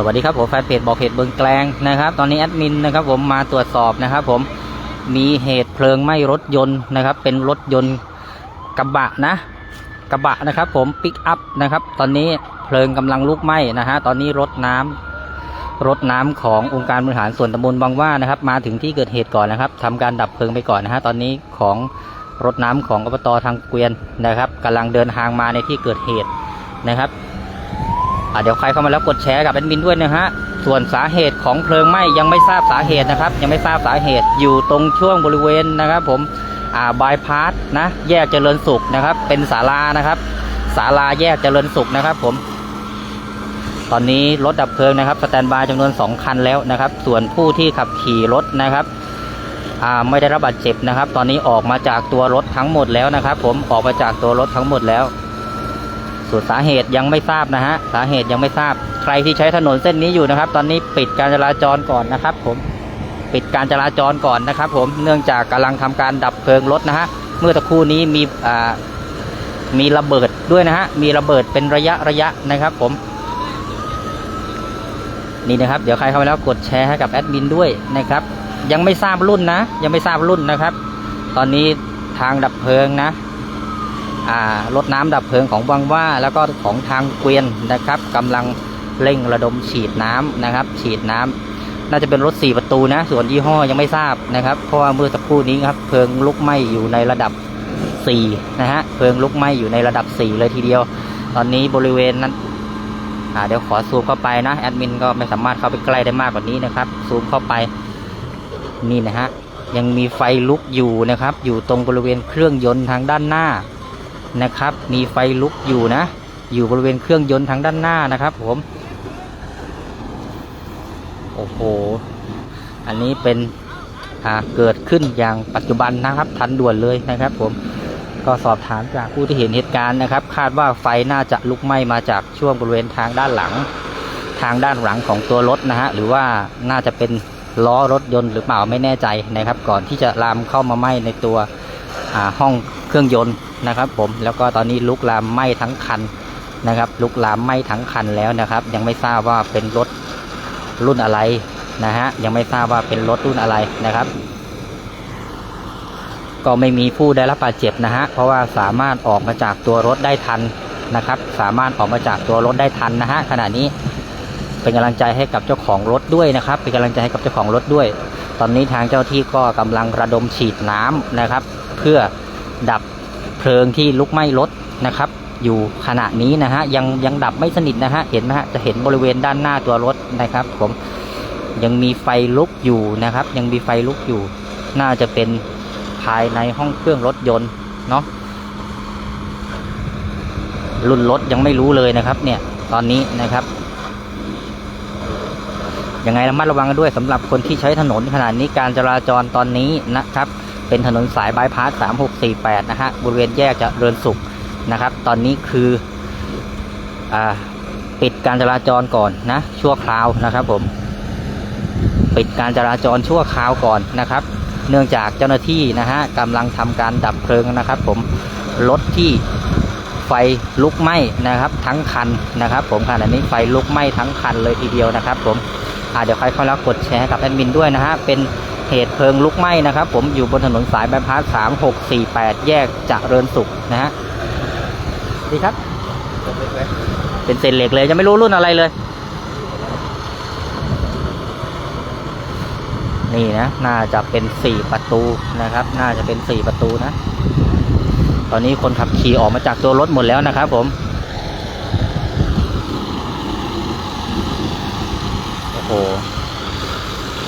สวัสดีครับผมแฟนเพจบอกเหตุเบิงแกลงนะครับ ตอนนี้แอดมินนะครับผมมาตรวจสอบนะครับ ผมมีเหตุเพลิงไหม้รถยนต์นะครับ เป็นรถยนต์กระบะนะ กระบะนะครับ ผมปิกอัพนะครับ ตอนนี้เพลิงกำลังลุกไหม้นะฮะตอนนี้รถน้ำรถน้ำขององค์การบริหารส่วนตำบลบางว่านะครับ มาถึงที่เกิดเหตุก่อนนะครับทำการดับเพลิงไปก่อนนะฮะตอนนี้ของรถน้ำของอบตทางเกวียนนะครับกำลังเดินทางมาในที่เกิดเหตุนะครับ เดี๋ยวใครเข้ามาแล้วกดแชร์กับแอดมินด้วยนะฮะ ส่วนสาเหตุของเพลิงไหม้ยังไม่ทราบสาเหตุนะครับ ยังไม่ทราบสาเหตุอยู่ตรงช่วงบริเวณนะครับ ผมอ่าบายพาสนะ แยกเจริญสุขนะครับ เป็นศาลานะครับศาลาแยกเจริญสุขนะครับ ผม ตอนนี้รถดับเพลิงนะครับสแตนบายจำนวน 2 คันแล้วนะครับ ส่วนผู้ที่ขับขี่รถนะครับอ่าไม่ได้รับบาดเจ็บนะครับ ตอนนี้ออกมาจากตัวรถทั้งหมดแล้วนะครับ ผมออกมาจากตัวรถทั้งหมดแล้ว ส่วนสาเหตุยังไม่ทราบนะฮะสาเหตุยังไม่ทราบใครที่ใช้ถนนเส้นนี้อยู่นะครับ ตอนนี้ปิดการจราจรก่อนนะครับ ผมปิดการจราจรก่อนนะครับ ผมเนื่องจากกำลังทำการดับเพลิงรถนะฮะเมื่อตะคู่นี้มีอ่ามีระเบิดด้วยนะฮะมีระเบิดเป็นระยะระยะนะครับ ผมนี่นะครับเดี๋ยวใครเข้ามาแล้วกดแชร์ให้กับแอดมินด้วยนะครับ ยังไม่ทราบรุ่นนะ ยังไม่ทราบรุ่นนะครับ ตอนนี้ทางดับเพลิงนะ รถน้ำดับเพลิงของบางว่า แล้วก็ของทางเกวียนนะครับกำลังเร่งระดมฉีดน้ำนะครับ ฉีดน้ำน่าจะเป็นรถ 4 ประตูนะ ส่วนยี่ห้อยังไม่ทราบนะครับ เพราะว่าเมื่อสักครู่นี้ครับเพลิงลุกไหม้อยู่ในระดับ 4 นะฮะเพลิงลุกไหม้อยู่ในระดับ 4 เลยทีเดียว ตอนนี้บริเวณนั้นเดี๋ยวขอซูมเข้าไปนะแอดมินก็ไม่สามารถเข้าไปใกล้ได้มากกว่านี้นะครับซูมเข้าไปนี่นะฮะยังมีไฟลุกอยู่นะครับ อยู่ตรงบริเวณเครื่องยนต์ทางด้านหน้า นะครับ มีไฟลุกอยู่นะ อยู่บริเวณเครื่องยนต์ทางด้านหน้านะครับ ผม โอ้โห อันนี้เป็นเกิดขึ้นอย่างปัจจุบันนะครับ ทันด่วนเลยนะครับ ผมก็สอบถามจากผู้ที่เห็นเหตุการณ์นะครับ คาดว่าไฟน่าจะลุกไหม้มาจากช่วงบริเวณทางด้านหลัง ทางด้านหลังของตัวรถนะฮะหรือว่าน่าจะเป็นล้อรถยนต์หรือเปล่าไม่แน่ใจนะครับ ก่อนที่จะลามเข้ามาไหม้ในตัวห้องเครื่องยนต์ นะครับผมแล้วก็ตอนนี้ลุกลามไหม้ทั้งคันนะครับ ลุกลามไหม้ทั้งคันแล้วนะครับ ยังไม่ทราบว่าเป็นรถรุ่นอะไรนะฮะยังไม่ทราบว่าเป็นรถรุ่นอะไรนะครับ ก็ไม่มีผู้ได้รับบาดเจ็บนะฮะเพราะว่าสามารถออกมาจากตัวรถได้ทันนะครับ สามารถออกมาจากตัวรถได้ทันนะฮะขณะนี้เป็นกำลังใจให้กับเจ้าของรถด้วยนะครับ เป็นกำลังใจให้กับเจ้าของรถด้วย ตอนนี้ทางเจ้าที่ก็กำลังระดมฉีดน้ำนะครับ เพื่อดับ เพลิงที่ลุกไหม้รถนะครับ อยู่ขณะนี้นะฮะยังยังดับไม่สนิทนะฮะเห็นไหมฮะจะเห็นบริเวณด้านหน้าตัวรถนะครับ ผมยังมีไฟลุกอยู่นะครับ ยังมีไฟลุกอยู่ น่าจะเป็นภายในห้องเครื่องรถยนต์เนาะรุ่นรถยังไม่รู้เลยนะครับ เนี่ยตอนนี้นะครับยังไงระมัดระวังกันด้วยสำหรับคนที่ใช้ถนนขนาดนี้การจราจรตอนนี้นะครับ เป็นถนนสายบายพาส 3648 นะฮะ บริเวณแยกจะเริญสุขนะครับ ตอนนี้คืออ่าปิดการจราจรก่อนนะ ชั่วคราวนะครับผม ปิดการจราจรชั่วคราวก่อนนะครับ เนื่องจากเจ้าหน้าที่นะฮะกำลังทำการดับเพลิงนะครับผม รถที่ไฟลุกไหม้นะครับ ทั้งคันนะครับ ผมขณะนี้ไฟลุกไหม้ทั้งคันเลยทีเดียวนะครับ ผมอาเดี๋ยวใครเข้าแล้วกดแชร์กับแอดมินด้วยนะฮะเป็น เหตุเพลิงลุกไหม้นะครับ ผมอยู่บนถนนสายบายพาส3648แยกจะเริญสุขนะฮะดีครับ เป็นเศษเหล็กเลยจะไม่รู้รุ่นอะไรเลย นี่นะ น่าจะเป็นสี่ประตูนะครับ น่าจะเป็นสี่ประตูนะ ตอนนี้คนขับขี่ออกมาจากตัวรถหมดแล้วนะครับ ผมโอ้โห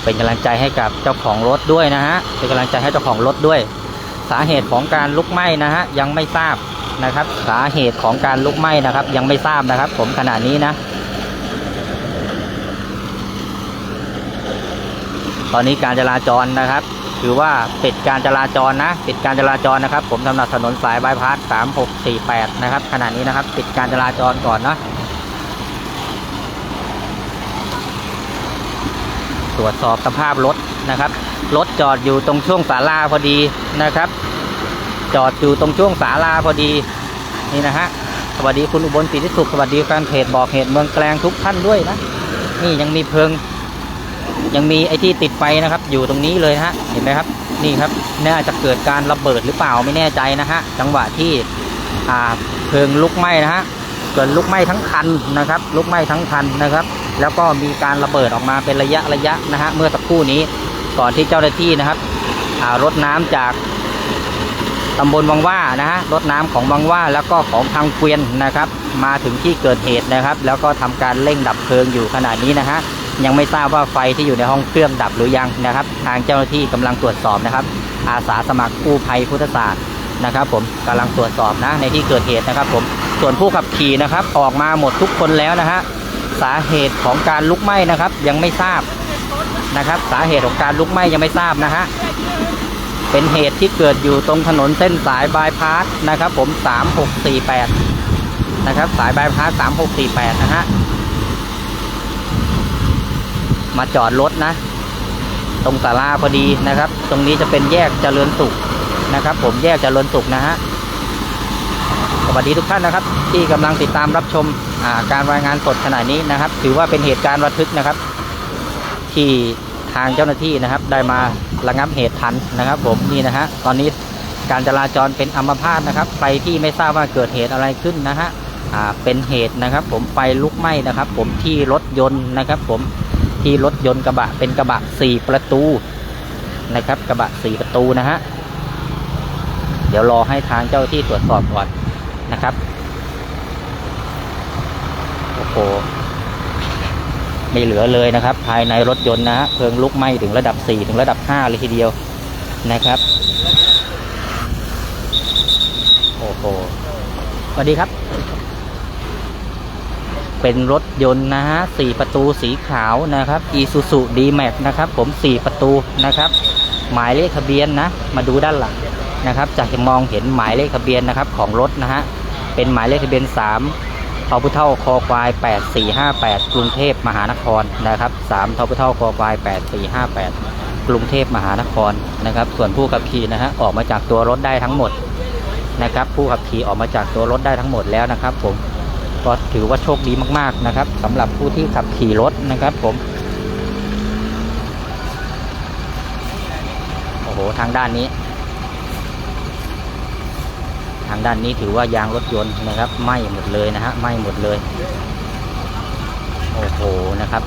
เป็นกำลังใจให้กับเจ้าของรถด้วยนะฮะเป็นกำลังใจให้เจ้าของรถด้วย สาเหตุของการลุกไหม้นะฮะยังไม่ทราบนะครับ สาเหตุของการลุกไหม้นะครับ ยังไม่ทราบนะครับ ผมขณะนี้นะ ตอนนี้การจราจรนะครับถือว่าปิดการจราจรนะปิดการจราจรนะครับ ผมสำหรับถนนสายบายพาส3648 นะครับขณะนี้นะครับปิดการจราจรก่อนนะ ตรวจสอบสภาพรถนะครับ รถจอดอยู่ตรงช่วงศาลาพอดีนะครับ จอดอยู่ตรงช่วงศาลาพอดีนี่นะฮะสวัสดีคุณอุบลศรีทิสุขสวัสดีแฟนเพจบอกเหตุเมืองแกลงทุกท่านด้วยนะนี่ยังมีเพลิง ยังมีไอ้ที่ติดไฟนะครับ อยู่ตรงนี้เลยนะฮะเห็นไหมครับ นี่ครับน่าจะเกิดการระเบิดหรือเปล่าไม่แน่ใจนะฮะจังหวะที่เพลิงลุกไหม้นะฮะเกิดลุกไหม้ทั้งคันนะครับ ลุกไหม้ทั้งคันนะครับ แล้วก็มีการระเบิดออกมาเป็นระยะระยะนะฮะเมื่อสักครู่นี้ก่อนที่เจ้าหน้าที่นะครับอ่ารถน้ำจากตำบลวังว่านะฮะรถน้ำของวังว่าแล้วก็ของทางเกวียนนะครับ มาถึงที่เกิดเหตุนะครับ แล้วก็ทำการเร่งดับเพลิงอยู่ขณะนี้นะฮะยังไม่ทราบว่าไฟที่อยู่ในห้องเครื่องดับหรือยังนะครับ ทางเจ้าหน้าที่กำลังตรวจสอบนะครับ อาสาสมัครกู้ภัยพุทธศาสตร์นะครับ ผมกำลังตรวจสอบนะในที่เกิดเหตุนะครับ ผมส่วนผู้ขับขี่นะครับ ออกมาหมดทุกคนแล้วนะฮะ สาเหตุของการลุกไหม้นะครับ ยังไม่ทราบนะครับ สาเหตุของการลุกไหม้ยังไม่ทราบนะฮะเป็นเหตุที่เกิดอยู่ตรงถนนเส้นสายบายพาสนะครับ ผม 3648 นะครับ สายบายพาส 3648 นะฮะมาจอดรถนะ ตรงศาลาพอดีนะครับ ตรงนี้จะเป็นแยกเจริญสุขนะครับ ผมแยกเจริญสุขนะฮะสวัสดีทุกท่านนะครับ ที่กำลังติดตามรับชม การรายงานสดขณะนี้นะครับ ถือว่าเป็นเหตุการณ์ระทึกนะครับ ที่ทางเจ้าหน้าที่นะครับ ได้มาระงับเหตุทันนะครับ ผมนี่นะฮะตอนนี้การจราจรเป็นอัมพาตนะครับใครที่ไม่ทราบว่าเกิดเหตุอะไรขึ้นนะฮะอ่าเป็นเหตุนะครับ ผมไฟลุกไหม้นะครับ ผมที่รถยนต์นะครับ ผมที่รถยนต์กระบะเป็นกระบะสี่ประตูนะครับ กระบะสี่ประตูนะฮะเดี๋ยวรอให้ทางเจ้าที่ตรวจสอบก่อนนะครับ โอ้โหไม่เหลือเลยนะครับ ภายในรถยนต์นะฮะเพลิงลุกไหม้ถึงระดับ 4 ถึงระดับ 5 เลยทีเดียวนะครับ โอ้โหสวัสดีครับ เป็นรถยนต์นะฮะ4ประตูสีขาวนะครับ Isuzu D-Max นะครับ ผม4ประตูนะครับ หมายเลขทะเบียนนะ มาดูด้านหลังนะครับจากจะมองเห็นหมายเลขทะเบียนนะครับของรถนะฮะเป็นหมายเลขทะเบียน 3 ทอพุเท่าคอควาย 8458 กรุงเทพมหานครนะครับ3ทอพุเท่าคอควาย 8458 กรุงเทพมหานครนะครับ ส่วนผู้ขับขี่นะฮะออกมาจากตัวรถได้ทั้งหมดนะครับ ผู้ขับขี่ออกมาจากตัวรถได้ทั้งหมดแล้วนะครับ ผมก็ถือว่าโชคดีมากๆนะครับสำหรับผู้ที่ขับขี่รถนะครับ ผมโอ้โหทางด้านนี้ ทางด้านนี้ถือว่ายางรถยนต์นะครับไหม้หมดเลยนะฮะไหม้หมดเลยโอ้โหนะครับ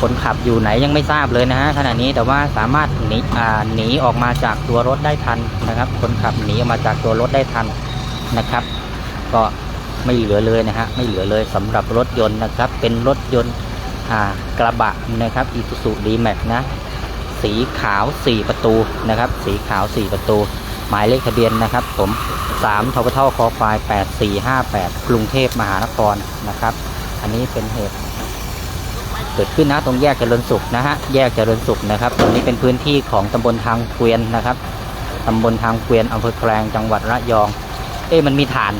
คนขับอยู่ไหนยังไม่ทราบเลยนะฮะขณะนี้แต่ว่าสามารถหนีอ่าหนีออกมาจากตัวรถได้ทันนะครับ คนขับหนีออกมาจากตัวรถได้ทันนะครับ ก็ไม่เหลือเลยนะฮะไม่เหลือเลยสำหรับรถยนต์นะครับ เป็นรถยนต์กระบะนะครับ Isuzu D-Max นะ สีขาว 4 ประตูนะครับ สีขาว 4 ประตู หมายเลขทะเบียนนะครับ ผม3ทบทคอควาย 8458 กรุงเทพมหานครนะครับ อันนี้เป็นเหตุเกิดขึ้นนะตรงแยกเจริญสุขนะฮะแยกเจริญสุขนะครับตรงนี้เป็นพื้นที่ของตำบลทางเกวียนนะครับตำบลทางเกวียนอำเภอแกลงจังหวัดระยอง เอ๊ะมันมีฐาน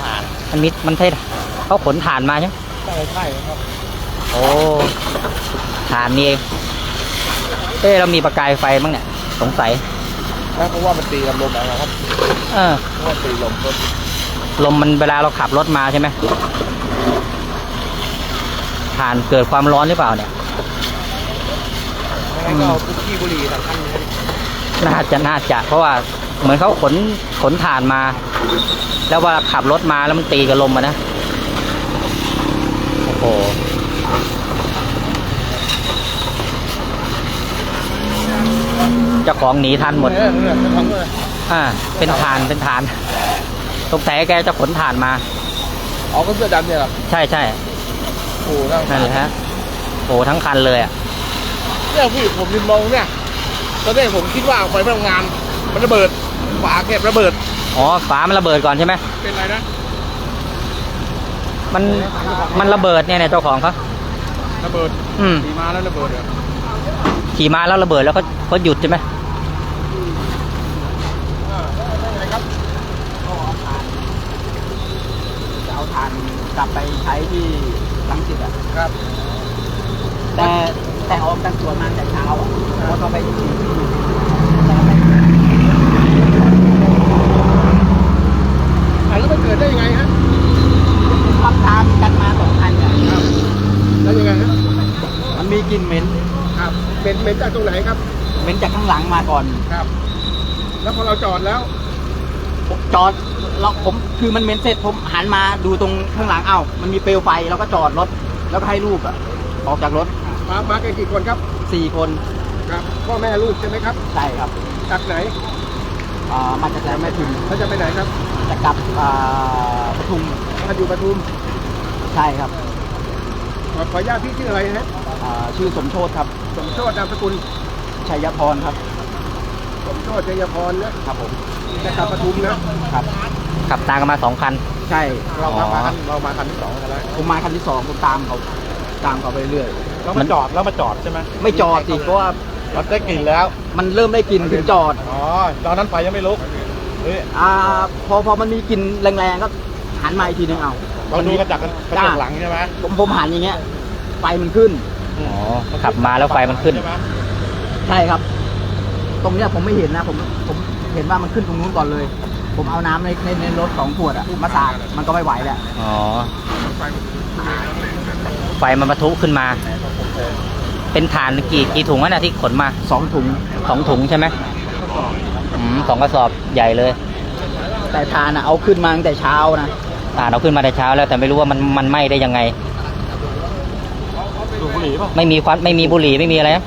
ผ่านมันมีมันใช่เขาขนฐานมาใช่ไหมใช่ใช่ครับโอ้ฐานนี่เอง เอ๊ะเรามีประกายไฟบ้างเนี่ย สงสัยแล้วเพราะว่ามันตีกับลมนะครับเออเพราะว่าตีลมก็ลมมันเวลาเราขับรถมาใช่ไหมฐานเกิดความร้อนหรือเปล่าเนี่ยไม่งั้นก็เอาทุกขี้บุหรี่สำคัญเลยน่าจะน่าจะเพราะว่าเหมือนเขาขนขนถ่านมา แล้วว่าขับรถมาแล้วมันตีกับลมมานะโอ้โห เจ้าของหนีทันหมดเออเนี่ยจะทำเลยอ่า เป็นฐานเป็นฐานตรงแต่แกจะขนถ่านมาอ๋อก็เสื้อดำเนี่ยเหรอใช่ใช่โอ้โหนั่งนั่นแหละฮะโอ้ทั้งคันเลยอะเนี่ยพี่ผมยืนมองเนี่ยตอนแรกผมคิดว่าไฟมันทำงาน มันระเบิดฝาแก็บระเบิดอ๋อฝามันระเบิดก่อนใช่ไหมเป็นไรนะมันมันระเบิดเนี่ยเนี่ยเจ้าของเขาระเบิดอืม ตีมาแล้วระเบิดเหรอขี่มาแล้วระเบิดแล้วก็ก็หยุดใช่ไหม จะเอาถ่าน กลับไปใช้ที่ลังสิตอะครับ แต่แต่ออกจากสวนมาแต่เช้าอะแล้วก็ไปที่ที่อะแล้วมันดได้ยังไงฮะขับตามกันมาสองคันเนี่ยครับ แล้วยังไงฮะมันมีกลิ่นเหม็นครับเป็นเป็นจากตรงไหนครับเหม็นจากข้างหลังมาก่อนครับ แล้วพอเราจอดแล้วผมจอด เราผมคือมันเหม็นเสร็จผมหันมาดูตรงข้างหลังเอ้ามันมีเปลวไฟแล้วก็จอดรถ แล้วก็ให้ลูกอะออกจากรถมามากันกี่คนครับสี่คนครับพ่อแม่ลูกใช่ไหมครับใช่ครับจากไหนอ่ามาจากแหลมแม่พิมพ์เขาจะไปไหนครับจะกลับอ่าปทุมมาอยู่ปทุมใช่ครับขอขออนุญาตพี่ชื่ออะไรนะฮะอ่าชื่อสมโชตครับสมโชตินามสกุลชัยพรครับ สมโชติชัยพรนะครับผมจะกลับปทุมนะครับ ขับตามกันมาสองคัน ใช่เรามามาคันเรามาคันที่สองกันแล้วผมมาคันที่สองผมตามเขาตามเขาไปเรื่อยแล้วมาจอดแล้วมาจอดใช่ไหมไม่จอดสิเพราะว่าเราได้กลิ่นแล้ว มันเริ่มได้กลิ่นถึงจอดอ๋อตอนนั้นไฟยังไม่ลุกเฮ้ยอ่าพอพอมันมีกลิ่นแรงๆก็หันมาอีกทีนึงเอาเราดูกระจกกระจกหลังใช่ไหมผมผมหันอย่างเงี้ยไฟมันขึ้นอ๋อขับมาแล้วไฟมันขึ้น ใช่ไหใช่ครับ ตรงเนี้ยผมไม่เห็นนะผมผมเห็นว่ามันขึ้นตรงนู้นก่อนเลย ผมเอาน้ำในในในรถสองขวดอะมาสาดมันก็ไม่ไหวแหละอ๋อ ไฟมันปะทุขึ้นมา เป็นฐานกี่กี่ถุงวะเนะที่ขนมาสองถุง สองถุงใช่ไหมอืมสองกระสอบใหญ่เลยแต่ทานอะเอาขึ้นมาตั้งแต่เช้านะอ่านเอาขึ้นมาแต่เช้าแล้วแต่ไม่รู้ว่ามันมันไหม้ได้ยังไง ดูบุหรี่ป่ะไม่มีควันไม่มีบุหรี่ไม่มีอะไรนะ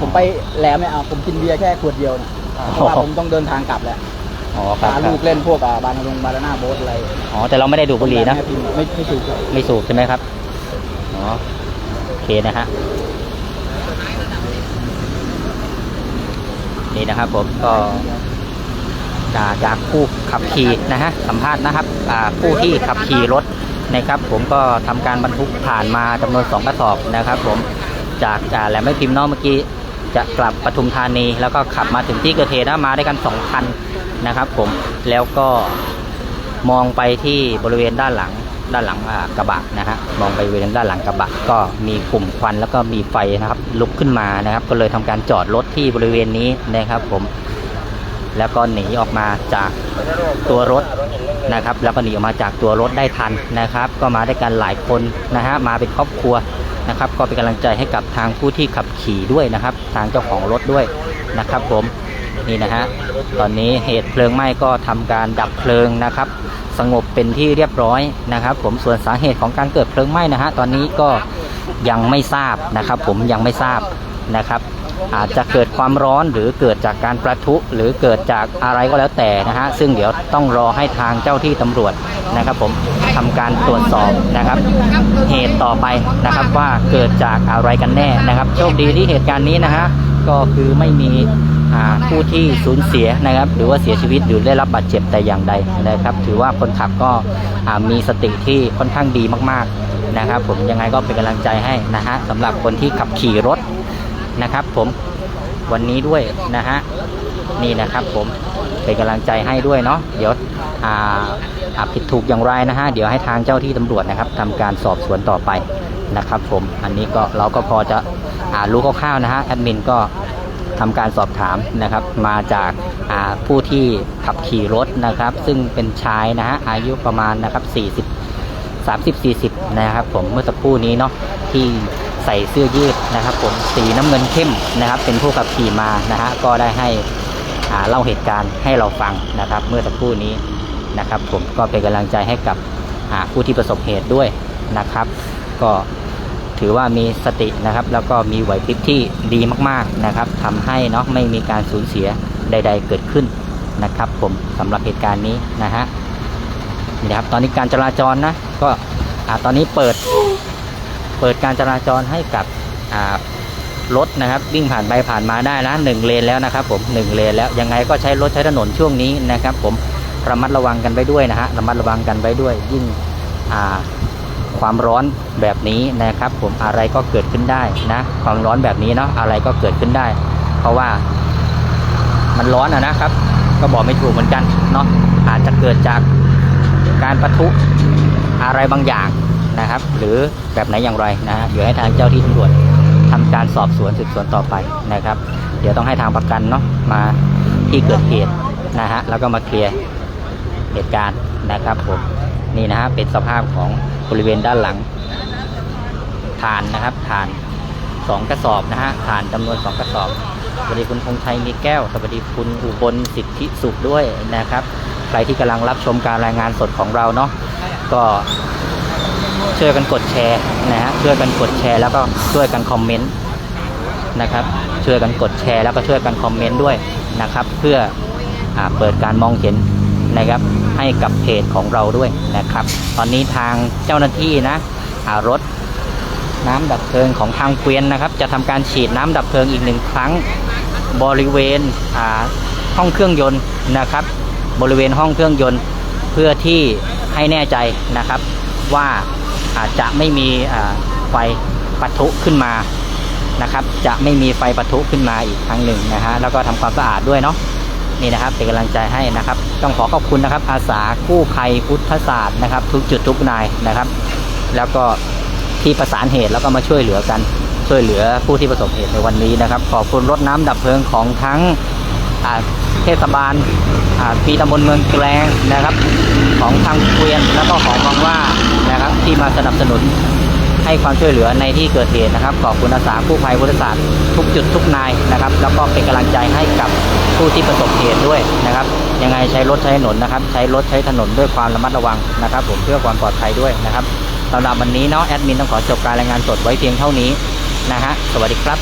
ผมไปแหลมไม่เอาผมกินเบียร์แค่ขวดเดียวนะเพราะว่าผมต้องเดินทางกลับแหละ อ๋อครับพาครัลูบกเล่นพวกอะบานาลงบานาน่าโบ๊ทอะไรอ๋อแต่เราไม่ได้ดูดบุหรี่นะไม่ไม่ไม่ถูกครับไม่สูบใช่ไหมครับอ๋อโอเคนะฮะนี่นะครับผมก็จากจากผู้ขับขี่นะฮะสัมภาษณ์นะครับอ่าผู้ที่ขับขี่รถนะครับ ผมก็ทำการบรรทุกผ่านมาจำนวนสองกระสอบนะครับ ผมจากอ่าแหลมไม่พิมพ์เนอกเมื่อกี้จะกลับปทุมธานี แล้วก็ขับมาถึงที่เกิดเหตุนะมาด้วยกันสองคัน นะครับผมแล้วก็มองไปที่บริเวณด้านหลังด้านหลังกระบะนะฮะมองไปบริเวณด้านหลังกระบะ ก็มีกลุ่มควันแล้วก็มีไฟนะครับลุกขึ้นมานะครับ ก็เลยทำการจอดรถที่บริเวณนี้นะครับ ผมแล้วก็หนีออกมาจากตัวรถนะครับ แล้วก็หนีออกมาจากตัวรถได้ทันนะครับ ก็มาได้กันหลายคนนะฮะมาเป็นครอบครัวนะครับ ก็เป็นกำลังใจให้กับทางผู้ที่ขับขี่ด้วยนะครับ ทางเจ้าของรถด้วยนะครับ ผม นี่นะฮะตอนนี้เหตุเพลิงไหม้ก็ทำการดับเพลิงนะครับ สงบเป็นที่เรียบร้อยนะครับ ผมส่วนสาเหตุของการเกิดเพลิงไหม้นะฮะตอนนี้ก็ยังไม่ทราบนะครับ ผมยังไม่ทราบนะครับ อาจจะเกิดความร้อนหรือเกิดจากการประทุหรือเกิดจากอะไรก็แล้วแต่นะฮะซึ่งเดี๋ยวต้องรอให้ทางเจ้าที่ตำรวจนะครับ ผมทำการตรวจสอบนะครับ เหตุต่อไปนะครับว่าเกิดจากอะไรกันแน่นะครับ โชคดีที่เหตุการณ์นี้นะฮะ ก็คือไม่มีผู้ที่สูญเสียนะครับ หรือว่าเสียชีวิตหรือได้รับบาดเจ็บแต่อย่างใดนะครับ ถือว่าคนขับก็มีสติที่ค่อนข้างดีมากๆนะครับ ผมยังไงก็เป็นกำลังใจให้นะฮะสำหรับคนที่ขับขี่รถนะครับ ผมวันนี้ด้วยนะฮะนี่นะครับผมเป็นกำลังใจให้ด้วยเนาะเดี๋ยวอ่าผิดถูกอย่างไรนะฮะเดี๋ยวให้ทางเจ้าที่ตำรวจนะครับทำการสอบสวนต่อไป นะครับผมอันนี้ก็เราก็พอจะอ่ารู้คร่าวๆนะฮะแอดมินก็ทำการสอบถามนะครับมาจากอ่าผู้ที่ขับขี่รถนะครับ ซึ่งเป็นชายนะฮะอายุประมาณนะครับ 40 30 40 นะครับผมเมื่อสักครู่นี้เนาะที่ใส่เสื้อยืดนะครับ ผมสีน้ำเงินเข้มนะครับ เป็นผู้ขับขี่มานะฮะก็ได้ให้เล่าเหตุการณ์ให้เราฟังนะครับ เมื่อสักครู่นี้นะครับ ผมก็เป็นกำลังใจให้กับผู้ที่ประสบเหตุด้วยนะครับ ก็ ถือว่ามีสตินะครับ แล้วก็มีไหวพริบที่ดีมากๆนะครับทำให้เนาะไม่มีการสูญเสียใด ๆ เกิดขึ้นนะครับ ผมสำหรับเหตุการณ์นี้นะฮะนี่นะครับตอนนี้การจราจรนะก็อ่าตอนนี้เปิดเปิดการจราจรให้กับอ่ารถนะครับ วิ่งผ่านไปผ่านมาได้นะหนึ่งเลนแล้วนะครับ ผมหนึ่งเลนแล้วยังไงก็ใช้รถใช้ถนนช่วงนี้นะครับ ผมระมัดระวังกันไว้ด้วยนะฮะระมัดระวังกันไว้ด้วย ยิ่งอ่า ความร้อนแบบนี้นะครับ ผมอะไรก็เกิดขึ้นได้นะ ความร้อนแบบนี้เนาะอะไรก็เกิดขึ้นได้ เพราะว่ามันร้อนอะนะครับ ก็บอกไม่ถูกเหมือนกันเนาะอาจจะเกิดจากการประทุอะไรบางอย่างนะครับ หรือแบบไหนอย่างไรนะฮะเดี๋ยวให้ทางเจ้าที่ตำรวจทำการสอบสวนสืบสวนต่อไปนะครับ เดี๋ยวต้องให้ทางประกันเนาะมาที่เกิดเหตุนะฮะแล้วก็มาเคลียร์เหตุการณ์นะครับผมนี่นะฮะเป็นสภาพของ บริเวณด้านหลังฐานนะครับฐานสองกระสอบนะฮะฐานจำนวนสองกระสอบสวัสดีคุณพงชัยมีแก้วสวัสดีคุณอุบลสิทธิสุขด้วยนะครับ ใครที่กำลังรับชมการรายงานสดของเราเนาะก็ช่วยกันกดแชร์นะฮะช่วยกันกดแชร์แล้วก็ช่วยกันคอมเมนต์นะครับช่วยกันกดแชร์แล้วก็ช่วยกันคอมเมนต์ด้วยนะครับ เพื่ออเปิดการมองเห็นนะครับ ให้กับเพจของเราด้วยนะครับ ตอนนี้ทางเจ้าหน้าที่นะอารถน้ำดับเพลิงของทางเกวียนนะครับ จะทำการฉีดน้ำดับเพลิงอีกหนึ่งครั้งบริเวณห้องเครื่องยนต์นะครับ บริเวณห้องเครื่องยนต์เพื่อที่ให้แน่ใจนะครับ ว่าอาจจะไม่มีไฟปะทุขึ้นมานะครับ จะไม่มีไฟปะทุขึ้นมาอีกครั้งหนึ่งนะฮะแล้วก็ทำความสะอาดด้วยเนาะ นี่นะครับเป็นกำลังใจให้นะครับ ต้องขอขอบคุณนะครับ อาสากู้ภัยพุทธศาสตร์นะครับ ทุกจุดทุกนายนะครับ แล้วก็ที่ประสานเหตุแล้วก็มาช่วยเหลือกันช่วยเหลือผู้ที่ประสบเหตุในวันนี้นะครับ ขอบคุณรถน้ำดับเพลิงของทั้งเทศบาลอ่าปีตำบลเมืองแกลงนะครับ ของทางเกวียนแล้วก็ของบางว่านะครับที่มาสนับสนุน ให้ความช่วยเหลือในที่เกิดเหตุนะครับ ขอบคุณอาสากู้ภัยพุทธศาสตร์ทุกจุดทุกนายนะครับ แล้วก็เป็นกำลังใจให้กับผู้ที่ประสบเหตุด้วยนะครับ ยังไงใช้รถใช้ถนนนะครับ ใช้รถใช้ถนนด้วยความระมัดระวังนะครับ ผมเพื่อความปลอดภัยด้วยนะครับสำหรับวันนี้เนาะแอดมินต้องขอจบการรายงานสดไว้เพียงเท่านี้นะฮะสวัสดีครับ